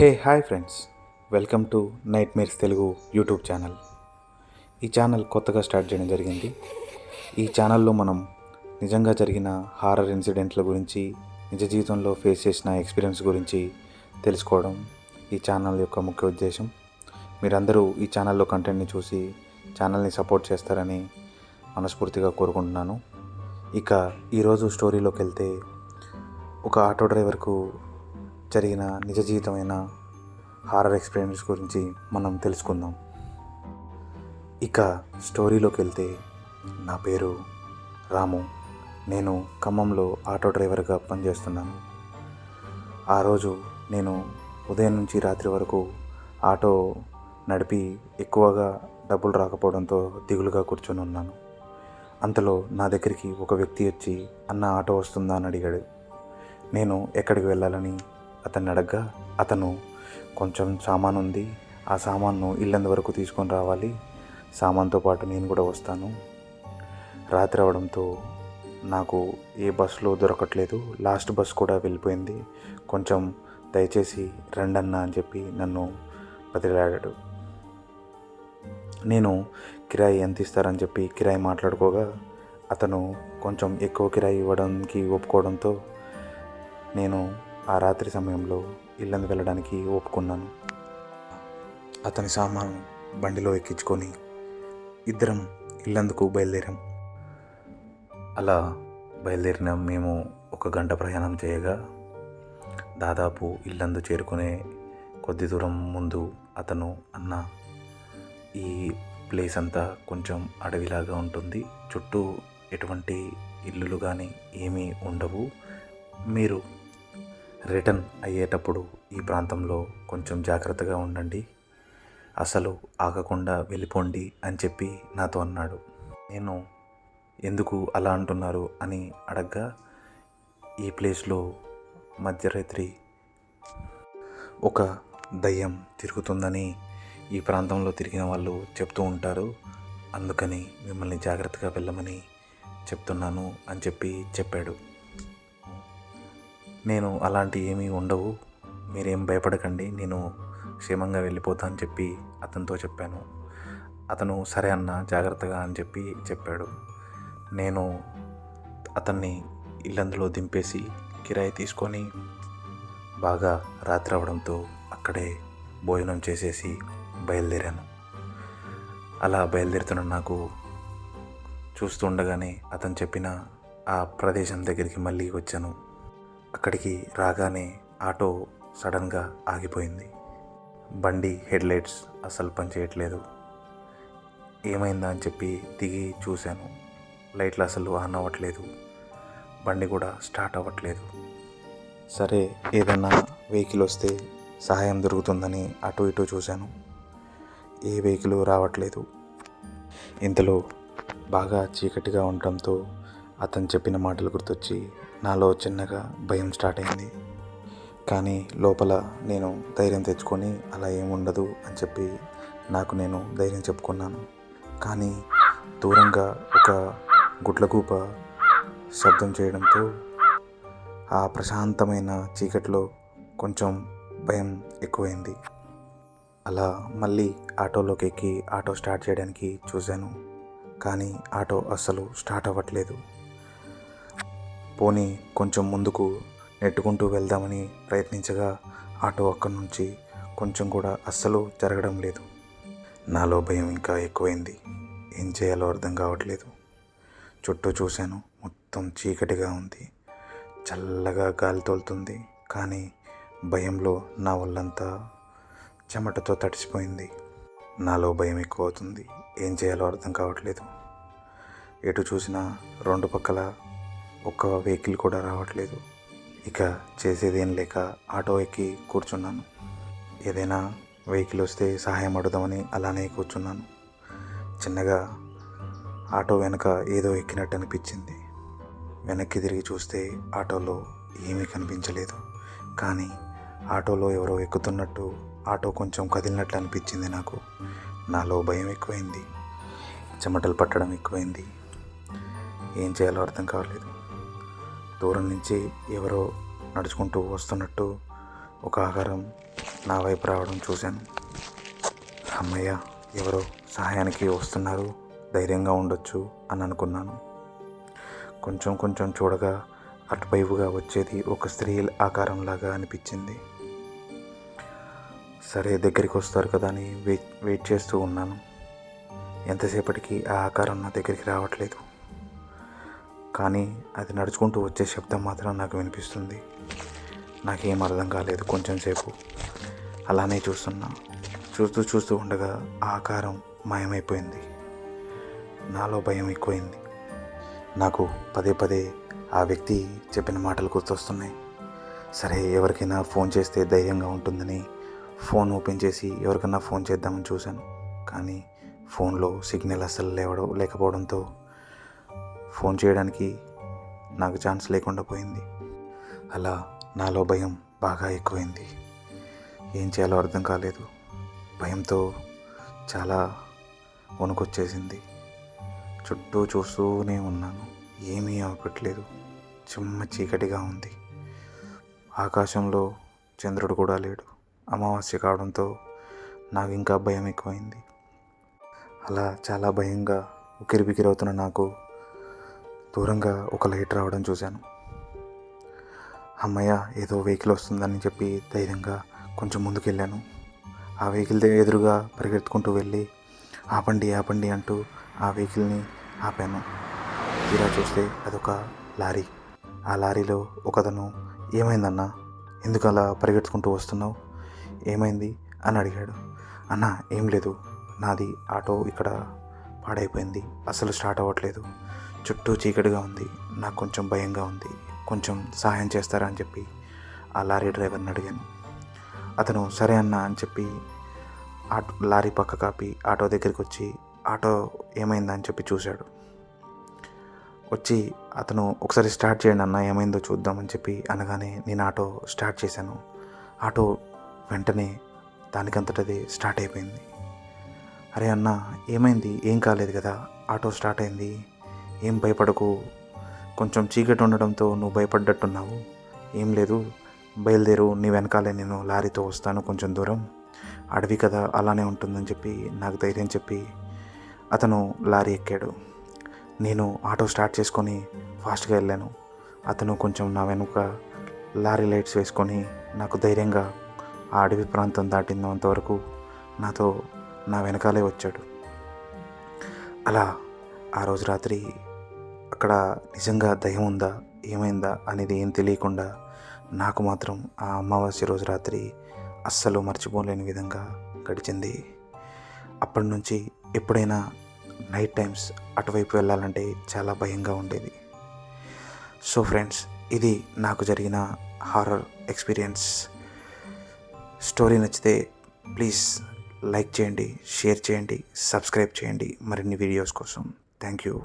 Hey hi friends. Welcome to nightmares Telugu YouTube channel. ఈ channel కొత్తగా start చేయడం జరిగింది. ఈ ఛానల్లో మనం నిజంగా జరిగిన హారర్ ఇన్సిడెంట్ల గురించి నిజ జీవితంలో ఫేస్ చేసిన ఎక్స్పీరియన్స్ గురించి తెలుసుకోవడం ఈ ఛానల్ యొక్క ముఖ్య ఉద్దేశం. మీరందరూ ఈ ఛానల్లో కంటెంట్ని చూసి ఛానల్ని సపోర్ట్ చేస్తారని మనస్ఫూర్తిగా కోరుకుంటున్నాను. ఇక ఈరోజు స్టోరీలోకి వెళ్తే ఒక ఆటో డ్రైవర్కు జరిగిన నిజ జీవితమైన హారర్ ఎక్స్పీరియన్స్ గురించి మనం తెలుసుకుందాం. ఇక స్టోరీలోకి వెళ్తే నా పేరు రాము. నేను ఖమ్మంలో ఆటో డ్రైవర్గా పనిచేస్తున్నాను. ఆ రోజు నేను ఉదయం నుంచి రాత్రి వరకు ఆటో నడిపి ఎక్కువగా డబ్బులు రాకపోవడంతో దిగులుగా కూర్చొని ఉన్నాను. అంతలో నా దగ్గరికి ఒక వ్యక్తి వచ్చి అన్న ఆటో వస్తుందా? అని అడిగాడు. నేను ఎక్కడికి వెళ్ళాలని అతన్ని అడగ్గా అతను కొంచెం సామాన్ ఉంది. ఆ సామాన్ను ఇల్లందు వరకు తీసుకొని రావాలి. సామాన్తో పాటు నేను కూడా వస్తాను. రాత్రి అవడంతో నాకు ఏ బస్సులో దొరకట్లేదు. లాస్ట్ బస్ కూడా వెళ్ళిపోయింది. కొంచెం దయచేసి రండన్న అని చెప్పి నన్ను బతిలాడాడు. నేను కిరాయి ఎంత ఇస్తారని చెప్పి కిరాయి మాట్లాడుకోగా అతను కొంచెం ఎక్కువ కిరాయి ఇవ్వడానికి ఒప్పుకోవడంతో నేను ఆ రాత్రి సమయంలో ఇల్లందు వెళ్ళడానికి ఒప్పుకున్నాను. అతని సామాను బండిలో ఎక్కించుకొని ఇద్దరం ఇల్లందుకు బయలుదేరాం. అలా బయలుదేరిన మేము ఒక గంట ప్రయాణం చేయగా దాదాపు ఇల్లందు చేరుకునే కొద్ది దూరం ముందు అతను అన్న ఈ ప్లేస్ అంతా కొంచెం అడవిలాగా ఉంటుంది. చుట్టూ ఎటువంటి ఇల్లులు కానీ ఏమీ ఉండవు. మీరు రిటర్న్ అయ్యేటప్పుడు ఈ ప్రాంతంలో కొంచెం జాగ్రత్తగా ఉండండి. అసలు ఆగకుండా వెళ్ళిపోండి అని చెప్పి నాతో అన్నాడు. నేను ఎందుకు అలా అంటున్నారు అని అడగ్గా ఈ ప్లేస్లో మధ్యరాత్రి ఒక దయ్యం తిరుగుతుందని ఈ ప్రాంతంలో తిరిగిన వాళ్ళు చెప్తూ ఉంటారు. అందుకని మిమ్మల్ని జాగ్రత్తగా వెళ్ళమని చెప్తున్నాను అని చెప్పి చెప్పాడు. నేను అలాంటి ఏమీ ఉండవు. మీరేం భయపడకండి. నేను క్షేమంగా వెళ్ళిపోతా అని చెప్పి అతనితో చెప్పాను. అతను సరే అన్న జాగ్రత్తగా అని చెప్పి చెప్పాడు. నేను అతన్ని ఇల్లందులో దింపేసి కిరాయి తీసుకొని బాగా రాత్రి అవడంతో అక్కడే భోజనం చేసేసి బయలుదేరాను. అలా బయలుదేరుతున్న నాకు చూస్తుండగానే అతను చెప్పిన ఆ ప్రదేశం దగ్గరికి మళ్ళీ వచ్చాను. అక్కడికి రాగానే ఆటో సడన్గా ఆగిపోయింది. బండి హెడ్లైట్స్ అస్సలు పనిచేయట్లేదు. ఏమైందా అని చెప్పి దిగి చూశాను. లైట్లు అసలు ఆన్ అవ్వట్లేదు. బండి కూడా స్టార్ట్ అవ్వట్లేదు. సరే ఏదైనా వెహికల్ వస్తే సహాయం దొరుకుతుందని అటు ఇటు చూశాను. ఏ వెహికల్ రావట్లేదు. ఇంతలో బాగా చీకటిగా ఉండటంతో అతను చెప్పిన మాటలు గుర్తొచ్చి నాలో చిన్నగా భయం స్టార్ట్ అయింది. కానీ లోపల నేను ధైర్యం తెచ్చుకొని అలా ఏముండదు అని చెప్పి నాకు నేను ధైర్యం చెప్పుకున్నాను. కానీ దూరంగా ఒక గుడ్లగూప శబ్దం చేయడంతో ఆ ప్రశాంతమైన చీకట్లో కొంచెం భయం ఎక్కువైంది. అలా మళ్ళీ ఆటోలోకి ఎక్కి ఆటో స్టార్ట్ చేయడానికి చూశాను. కానీ ఆటో అస్సలు స్టార్ట్ అవ్వట్లేదు. పోనీ కొంచెం ముందుకు నెట్టుకుంటూ వెళ్దామని ప్రయత్నించగా ఆటో అక్కడి నుంచి కొంచెం కూడా అస్సలు జరగడం లేదు. నాలో భయం ఇంకా ఎక్కువైంది. ఏం చేయాలో అర్థం కావట్లేదు. చుట్టూ చూశాను. మొత్తం చీకటిగా ఉంది. చల్లగా గాలి తోలుతుంది. కానీ భయంలో నా ఒళ్ళంతా చెమటతో తడిసిపోయింది. నాలో భయం ఎక్కువ అవుతుంది. ఏం చేయాలో అర్థం కావట్లేదు. ఎటు చూసినా రెండు పక్కల ఒక్క వెహికల్ కూడా రావట్లేదు. ఇక చేసేదేం లేక ఆటో ఎక్కి కూర్చున్నాను. ఏదైనా వెహికల్ వస్తే సహాయం అడుగుదామని అలానే కూర్చున్నాను. చిన్నగా ఆటో వెనక ఏదో ఎక్కినట్టు అనిపించింది. వెనక్కి తిరిగి చూస్తే ఆటోలో ఏమీ కనిపించలేదు. కానీ ఆటోలో ఎవరో ఎక్కుతున్నట్టు ఆటో కొంచెం కదిలినట్లు అనిపించింది నాకు. నాలో భయం ఎక్కువైంది. చెమటలు పట్టడం ఎక్కువైంది. ఏం చేయాలో అర్థం కావలేదు దూరం నుంచి ఎవరో నడుచుకుంటూ వస్తున్నట్టు ఒక ఆకారం నా వైపు రావడం చూశాను. అమ్మయ్య ఎవరో సహాయానికి వస్తున్నారు ధైర్యంగా ఉండొచ్చు అని అనుకున్నాను. కొంచెం కొంచెం చూడగా అటువైపుగా వచ్చేది ఒక స్త్రీ ఆకారంలాగా అనిపించింది. సరే దగ్గరికి వస్తారు కదా అని వెయిట్ వెయిట్ చేస్తూ ఉన్నాను. ఎంతసేపటికి ఆ ఆకారం నా దగ్గరికి రావట్లేదు. కానీ అది నడుచుకుంటూ వచ్చే శబ్దం మాత్రం నాకు వినిపిస్తుంది. నాకేం అర్థం కాలేదు కొంచెం సేపు. అలానే చూస్తున్నా. చూస్తూ చూస్తూ ఉండగా ఆకారం మాయమైపోయింది. నాలో భయం ఎక్కువైంది. నాకు పదే పదే ఆ వ్యక్తి చెప్పిన మాటలు గుర్తొస్తున్నాయి. సరే ఎవరికైనా ఫోన్ చేస్తే ధైర్యంగా ఉంటుందని ఫోన్ ఓపెన్ చేసి ఎవరికైనా ఫోన్ చేద్దామని చూశాను. కానీ ఫోన్లో సిగ్నల్ అస్సలు లేవడం లేకపోవడంతో ఫోన్ చేయడానికి నాకు ఛాన్స్ లేకుండా పోయింది. అలా నాలో భయం బాగా ఎక్కువైంది. ఏం చేయాలో అర్థం కాలేదు. భయంతో చాలా వణుకొచ్చేసింది. చుట్టూ చూస్తూనే ఉన్నాను. ఏమీ అవ్వట్లేదు చిమ్మ చీకటిగా ఉంది. ఆకాశంలో చంద్రుడు కూడా లేడు. అమావాస్య కావడంతో నాకు ఇంకా భయం ఎక్కువైంది. అలా చాలా భయంగా ఉక్కిరిబిక్కిరవుతున్న నాకు దూరంగా ఒక లైట్ రావడం చూశాను. అమ్మయ్య ఏదో వెహికల్ వస్తుందని చెప్పి ధైర్యంగా కొంచెం ముందుకెళ్ళాను. ఆ వెహికల్ దగ్గర ఎదురుగా పరిగెత్తుకుంటూ వెళ్ళి ఆపండి ఆపండి అంటూ ఆ వెహికల్ని ఆపాను. తీరా చూస్తే అదొక లారీ. ఆ లారీలో ఒకతను ఏమైందన్నా? ఎందుకు అలా పరిగెత్తుకుంటూ వస్తున్నావు? ఏమైంది? అని అడిగాడు. అన్న ఏం లేదు. నాది ఆటో ఇక్కడ పాడైపోయింది. అసలు స్టార్ట్ అవ్వట్లేదు. చుట్టూ చీకటిగా ఉంది. నాకు కొంచెం భయంగా ఉంది. కొంచెం సహాయం చేస్తారా అని చెప్పి ఆ లారీ డ్రైవర్ని అడిగాను. అతను సరే అన్న అని చెప్పి ఆటో లారీ పక్క కాపి ఆటో దగ్గరికి వచ్చి ఆటో ఏమైందా? అని చెప్పి చూశాడు. వచ్చి అతను ఒకసారి స్టార్ట్ చేయండి అన్న ఏమైందో చూద్దామని చెప్పి అనగానే నేను ఆటో స్టార్ట్ చేశాను. ఆటో వెంటనే దానికంతటది స్టార్ట్ అయిపోయింది. అరే అన్న ఏమైంది? ఏం కాలేదు కదా? ఆటో స్టార్ట్ అయింది? ఏం భయపడకు. కొంచెం చీకటి ఉండడంతో నువ్వు భయపడ్డట్టున్నావు. ఏం లేదు బయలుదేరు నీ వెనకాలే నేను లారీతో వస్తాను కొంచెం దూరం. అడవి కదా అలానే ఉంటుందని చెప్పి నాకు ధైర్యం చెప్పి అతను లారీ ఎక్కాడు. నేను ఆటో స్టార్ట్ చేసుకొని ఫాస్ట్గా వెళ్ళాను. అతను కొంచెం నా వెనుక లారీ లైట్స్ వేసుకొని నాకు ధైర్యంగా ఆ అడవి ప్రాంతం దాటినంతవరకు నాతో నా వెనకాలే వచ్చాడు. అలా ఆ రోజు రాత్రి అక్కడ నిజంగా దయ్యం ఉందా? ఏమైందా? అనేది ఏం తెలియకుండా నాకు మాత్రం ఆ అమావాస్య రోజు రాత్రి అస్సలు మర్చిపోలేని విధంగా గడిచింది. అప్పటి నుంచి ఎప్పుడైనా నైట్ టైమ్స్ అటువైపు వెళ్ళాలంటే చాలా భయంగా ఉండేది. సో ఫ్రెండ్స్ ఇది నాకు జరిగిన హారర్ ఎక్స్పీరియన్స్. స్టోరీ నచ్చితే ప్లీజ్ లైక్ చేయండి షేర్ చేయండి సబ్స్క్రైబ్ చేయండి మరిన్ని వీడియోస్ కోసం. Thank you.